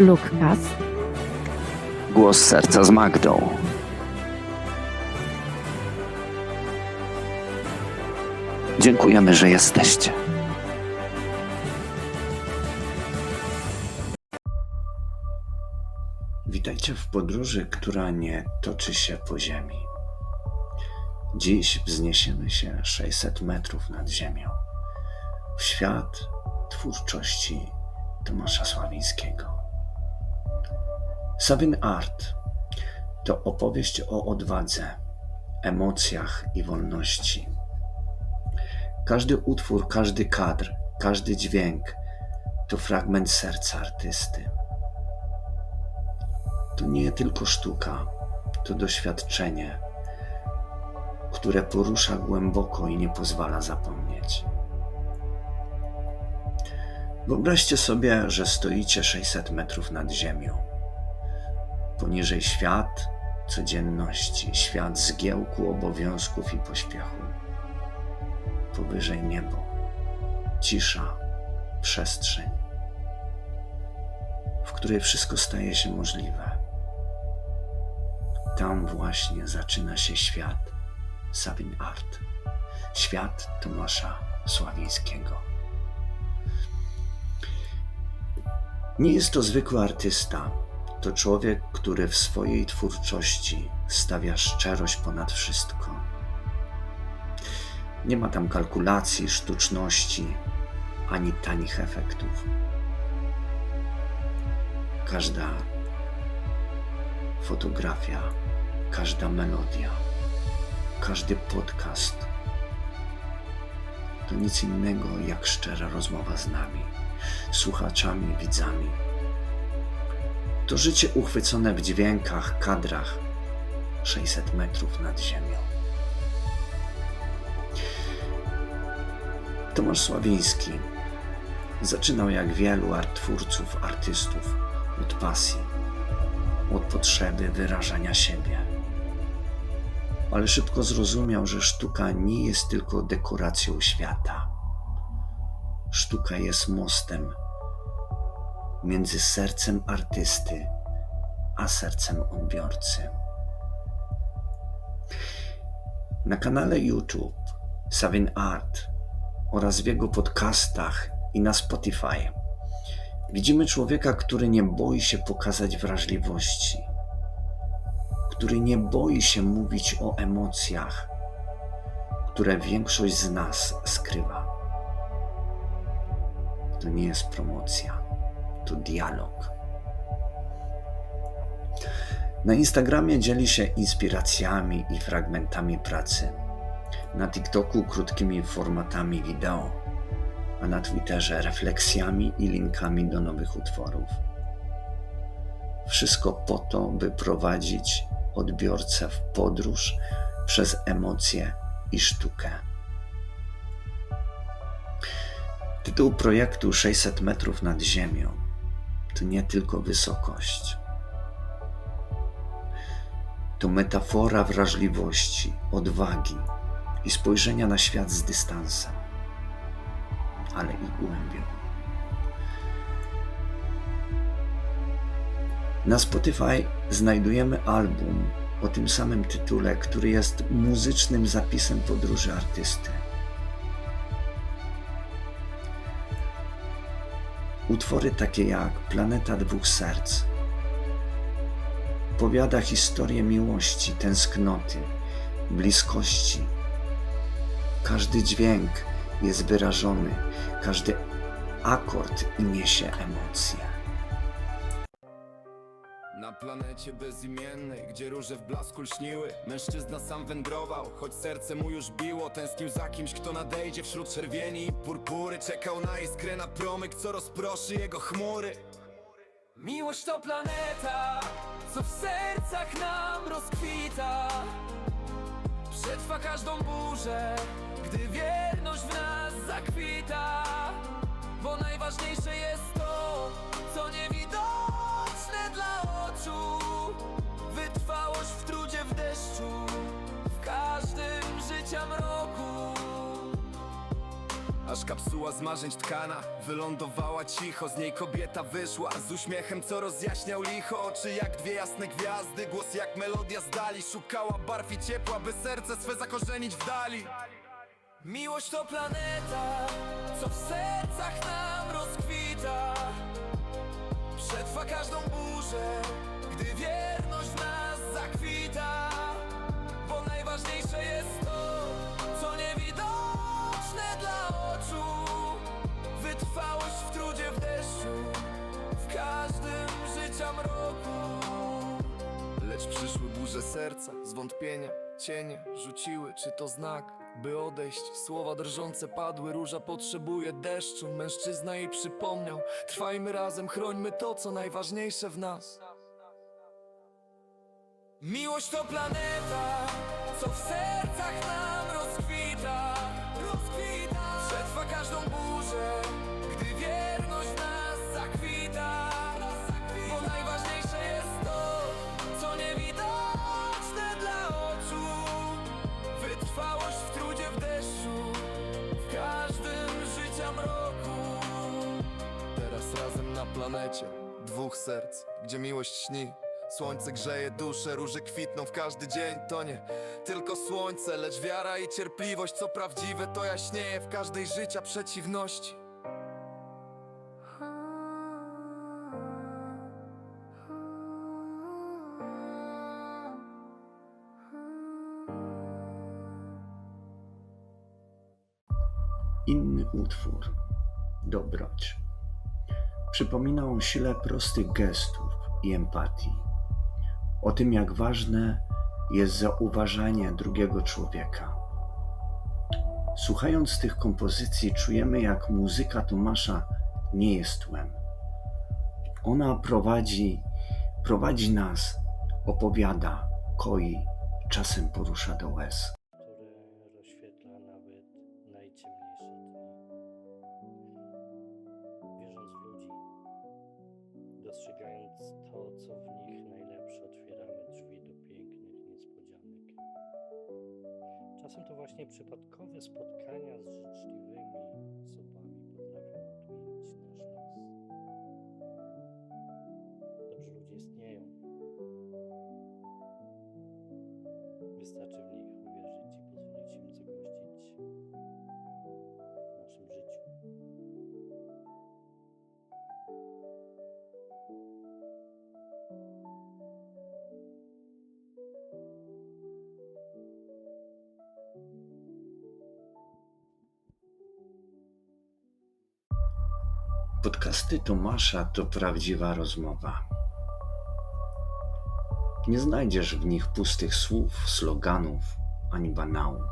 Lukas, Głos serca z Magdą. Dziękujemy, że jesteście. Witajcie w podróży, która nie toczy się po ziemi. Dziś wzniesiemy się 600 metrów nad ziemią w świat twórczości Tomasza Sławińskiego. Sabin Art to opowieść o odwadze, emocjach i wolności. Każdy utwór, każdy kadr, każdy dźwięk to fragment serca artysty. To nie tylko sztuka, to doświadczenie, które porusza głęboko i nie pozwala zapomnieć. Wyobraźcie sobie, że stoicie 600 metrów nad ziemią. Poniżej świat codzienności, świat zgiełku, obowiązków i pośpiechu. Powyżej niebo, cisza, przestrzeń, w której wszystko staje się możliwe. Tam właśnie zaczyna się świat Sabin Art, świat Tomasza Sławińskiego. Nie jest to zwykły artysta, to człowiek, który w swojej twórczości stawia szczerość ponad wszystko. Nie ma tam kalkulacji, sztuczności ani tanich efektów. Każda fotografia, każda melodia, każdy podcast to nic innego jak szczera rozmowa z nami, słuchaczami, widzami. To życie uchwycone w dźwiękach, kadrach 600 metrów nad ziemią. Tomasz Sławiński zaczynał jak wielu artwórców, artystów od pasji, od potrzeby wyrażania siebie. Ale szybko zrozumiał, że sztuka nie jest tylko dekoracją świata. Sztuka jest mostem między sercem artysty a sercem odbiorcy. Na kanale YouTube Savin Art oraz w jego podcastach i na Spotify widzimy człowieka, który nie boi się pokazać wrażliwości, który nie boi się mówić o emocjach, które większość z nas skrywa. To nie jest promocja dialog. Na Instagramie dzieli się inspiracjami i fragmentami pracy. Na TikToku krótkimi formatami wideo, a na Twitterze refleksjami i linkami do nowych utworów. Wszystko po to, by prowadzić odbiorcę w podróż przez emocje i sztukę. Tytuł projektu 600 metrów nad ziemią to nie tylko wysokość. To metafora wrażliwości, odwagi i spojrzenia na świat z dystansem, ale i głębią. Na Spotify znajdujemy album o tym samym tytule, który jest muzycznym zapisem podróży artysty. Utwory takie jak Planeta Dwóch Serc powiada historię miłości, tęsknoty, bliskości. Każdy dźwięk jest wyrażony, każdy akord niesie emocje. Planecie bezimiennej, gdzie róże w blasku lśniły. Mężczyzna sam wędrował, choć serce mu już biło. Tęsknił za kimś, kto nadejdzie wśród czerwieni. I purpury Czekał na iskrę, na promyk, co rozproszy jego chmury. Miłość to planeta, co w sercach nam rozkwita. Przetrwa każdą burzę, gdy wierność w nas zakwita. Bo najważniejsze jest to, co niewidoczne dla kapsuła z marzeń tkana. Wylądowała cicho, z niej kobieta wyszła. Z uśmiechem co rozjaśniał licho. Oczy jak dwie jasne gwiazdy Głos jak melodia z dali. Szukała barw i ciepła, by serce swe zakorzenić w dali. Miłość to planeta, co w sercach nam rozkwita. Przetrwa każdą burzę, gdy wierność mroku Lecz przyszły burze serca, zwątpienia, cienie rzuciły, czy to znak, by odejść. Słowa drżące padły, róża potrzebuje deszczu. Mężczyzna jej przypomniał, trwajmy razem, chrońmy to, co najważniejsze w nas. Miłość to planeta, co w sercach nam na planecie, dwóch serc, gdzie miłość śni. Słońce grzeje duszę, róże kwitną w każdy dzień. To nie tylko słońce, lecz wiara i cierpliwość. Co prawdziwe, to jaśnieje w każdej życia przeciwności. Inny utwór, Dobroć. Przypomina o sile prostych gestów i empatii. O tym, jak ważne jest zauważanie drugiego człowieka. Słuchając tych kompozycji, czujemy, jak muzyka Tomasza nie jest tłem. Ona prowadzi, prowadzi nas, opowiada, koi, czasem porusza do łez. Czasem to właśnie przypadkowe spotkania z życzliwymi Podcasty Tomasza to prawdziwa rozmowa. Nie znajdziesz w nich pustych słów, sloganów ani banałów.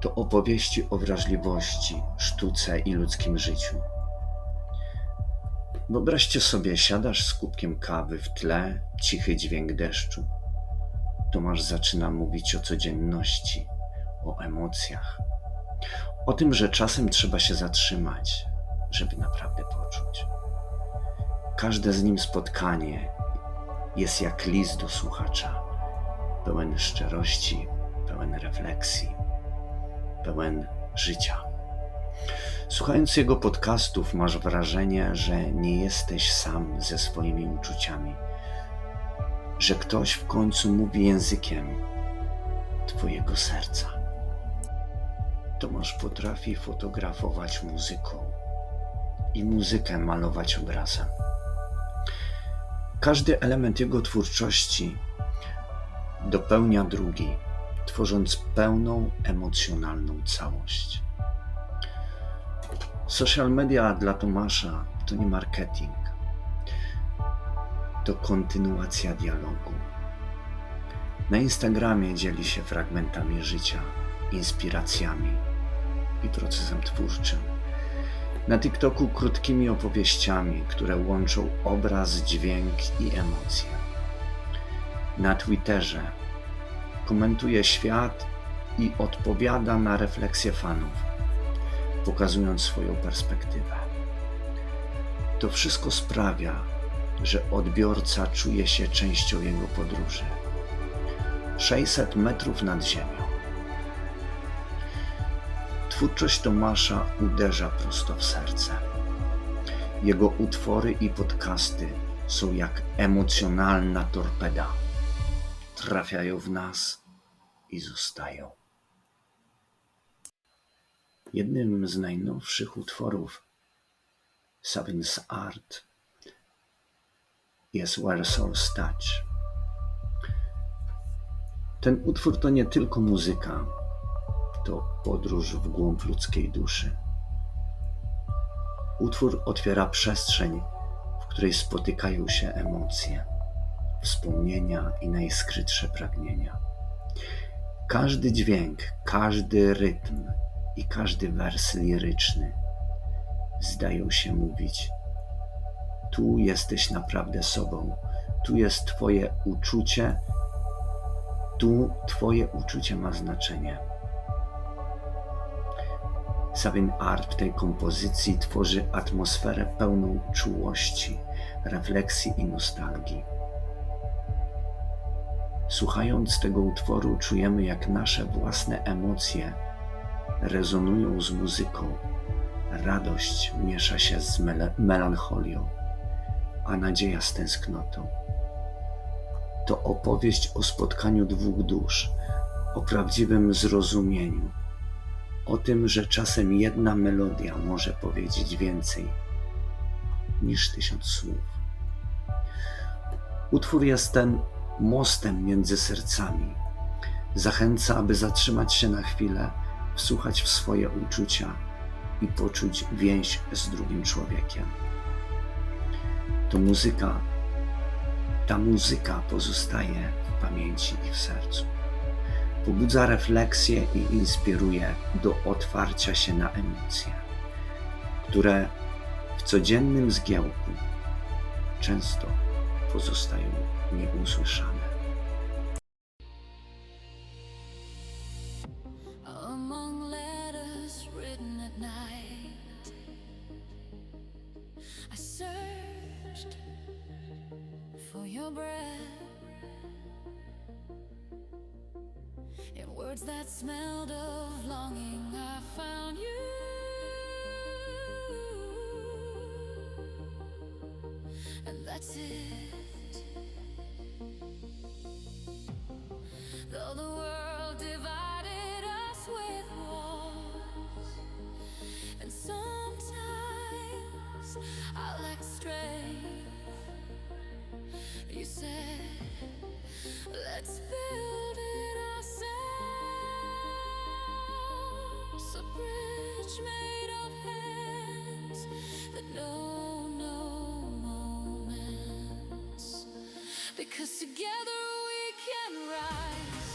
To opowieści o wrażliwości, sztuce i ludzkim życiu. Wyobraźcie sobie, siadasz z kubkiem kawy w tle, cichy dźwięk deszczu. Tomasz zaczyna mówić o codzienności, o emocjach, o tym, że czasem trzeba się zatrzymać, żeby naprawdę poczuć. Każde z nim spotkanie jest jak list do słuchacza, pełen szczerości, pełen refleksji, pełen życia. Słuchając jego podcastów, masz wrażenie, że nie jesteś sam ze swoimi uczuciami, że ktoś w końcu mówi językiem Twojego serca. Tomasz potrafi fotografować muzyką i muzykę malować obrazem. Każdy element jego twórczości dopełnia drugi, tworząc pełną emocjonalną całość. Social media dla Tomasza to nie marketing, to kontynuacja dialogu. Na Instagramie dzieli się fragmentami życia, inspiracjami i procesem twórczym. Na TikToku krótkimi opowieściami, które łączą obraz, dźwięk i emocje. Na Twitterze komentuje świat i odpowiada na refleksje fanów, pokazując swoją perspektywę. To wszystko sprawia, że odbiorca czuje się częścią jego podróży. 600 metrów nad ziemią. Twórczość Tomasza uderza prosto w serce. Jego utwory i podcasty są jak emocjonalna torpeda. Trafiają w nas i zostają. Jednym z najnowszych utworów Savin's Art jest Where Souls Touch. Ten utwór to nie tylko muzyka, to podróż w głąb ludzkiej duszy. Utwór otwiera przestrzeń, w której spotykają się emocje, wspomnienia i najskrytsze pragnienia. Każdy dźwięk, każdy rytm i każdy wers liryczny zdają się mówić: Tu jesteś naprawdę sobą, tu jest Twoje uczucie, tu Twoje uczucie ma znaczenie. Sabin Art w tej kompozycji tworzy atmosferę pełną czułości, refleksji i nostalgii. Słuchając tego utworu, czujemy, jak nasze własne emocje rezonują z muzyką. Radość miesza się z mel- melancholią, a nadzieja z tęsknotą. To opowieść o spotkaniu dwóch dusz, o prawdziwym zrozumieniu, o tym, że czasem jedna melodia może powiedzieć więcej niż tysiąc słów. Utwór jest ten mostem między sercami. Zachęca, aby zatrzymać się na chwilę, wsłuchać w swoje uczucia i poczuć więź z drugim człowiekiem. To muzyka, ta muzyka pozostaje w pamięci i w sercu pobudza refleksję i inspiruje do otwarcia się na emocje, które w codziennym zgiełku często pozostają nieusłyszane. Words that smelled of longing. I found you, and that's it. Though the world divided us with walls, and sometimes I lack strength. You said, Let's build A bridge made of hands that know no moments. Because together we can rise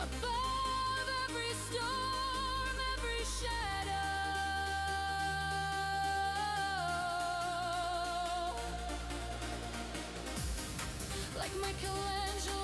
above every storm, every shadow. Like Michelangelo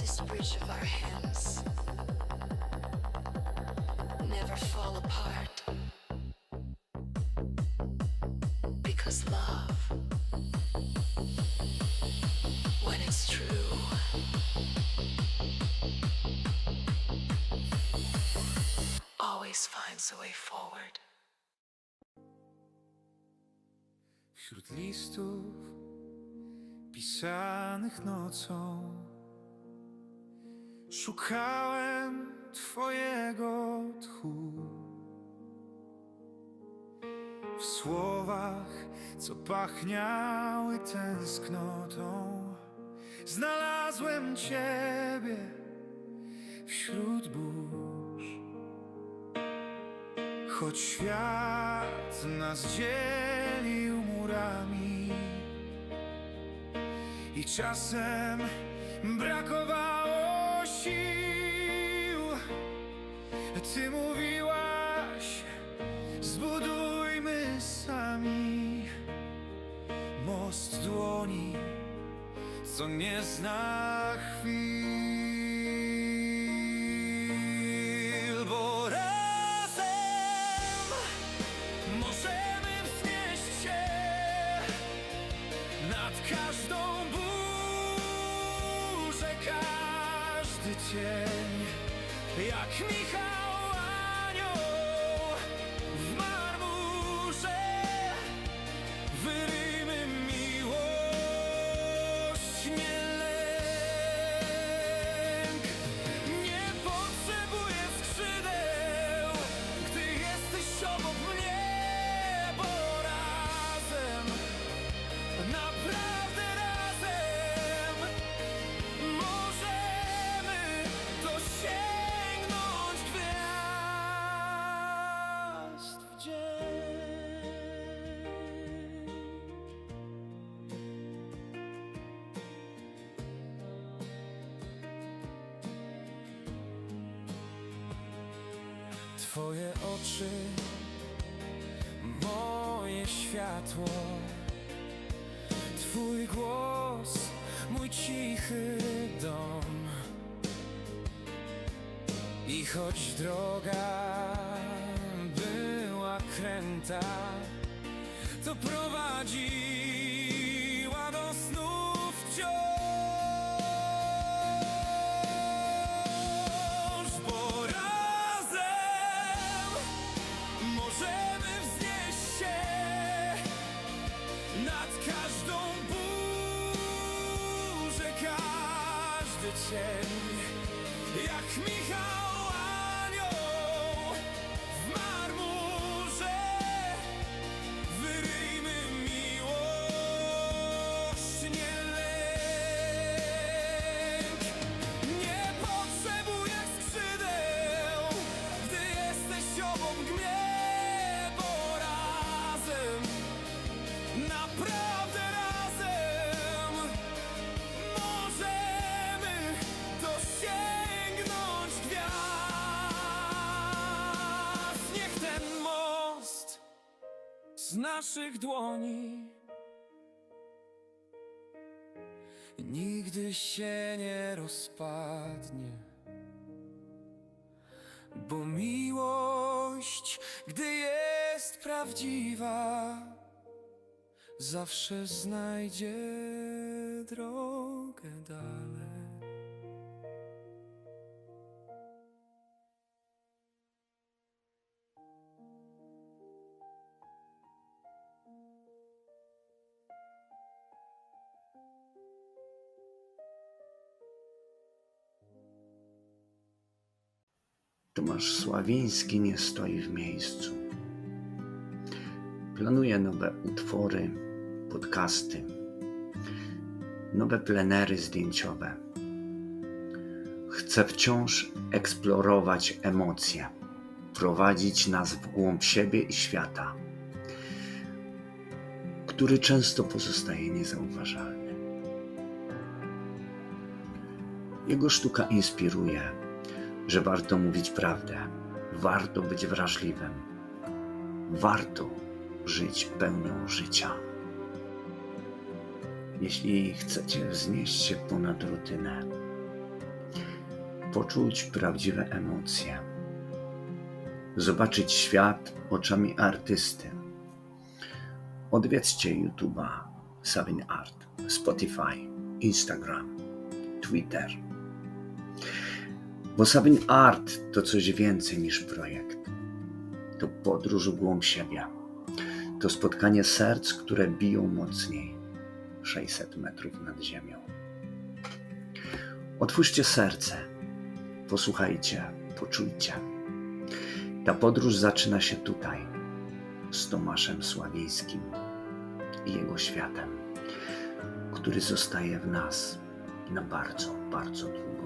this bridge of our hands never fall apart. Because love, when it's true, always finds a way forward. Wśród listów pisanych szukałem Twojego tchu. W słowach, co pachniały tęsknotą, znalazłem Ciebie wśród burz. Choć świat nas dzielił murami i czasem brakowało sił, Ty mówiłaś, zbudujmy sami most dłoni, co nie zna chwil, jak Twoje oczy, moje światło, Twój głos, mój cichy dom. I choć droga była kręta, to prowadziła Michał Anioł w marmurze. Wyryjmy miłość, nie lęk. Nie potrzebuję skrzydeł, gdy jesteś obok mnie, bo razem, naprawdę z naszych dłoni nigdy się nie rozpadnie. Bo miłość, gdy jest prawdziwa, zawsze znajdzie drogę dalej. Tomasz Sławiński nie stoi w miejscu. Planuje nowe utwory, podcasty, nowe plenery zdjęciowe. Chce wciąż eksplorować emocje, prowadzić nas w głąb siebie i świata, który często pozostaje niezauważalny. Jego sztuka inspiruje, że warto mówić prawdę, warto być wrażliwym, warto żyć pełnią życia. Jeśli chcecie wznieść się ponad rutynę, poczuć prawdziwe emocje, zobaczyć świat oczami artysty. Odwiedźcie YouTube'a Savin Art, Spotify, Instagram, Twitter. Bo Savin Art to coś więcej niż projekt. To podróż w głąb siebie. To spotkanie serc, które biją mocniej 600 metrów nad ziemią. Otwórzcie serce, posłuchajcie, poczujcie. Ta podróż zaczyna się tutaj, z Tomaszem Sławińskim i jego światem, który zostaje w nas na bardzo, bardzo długo.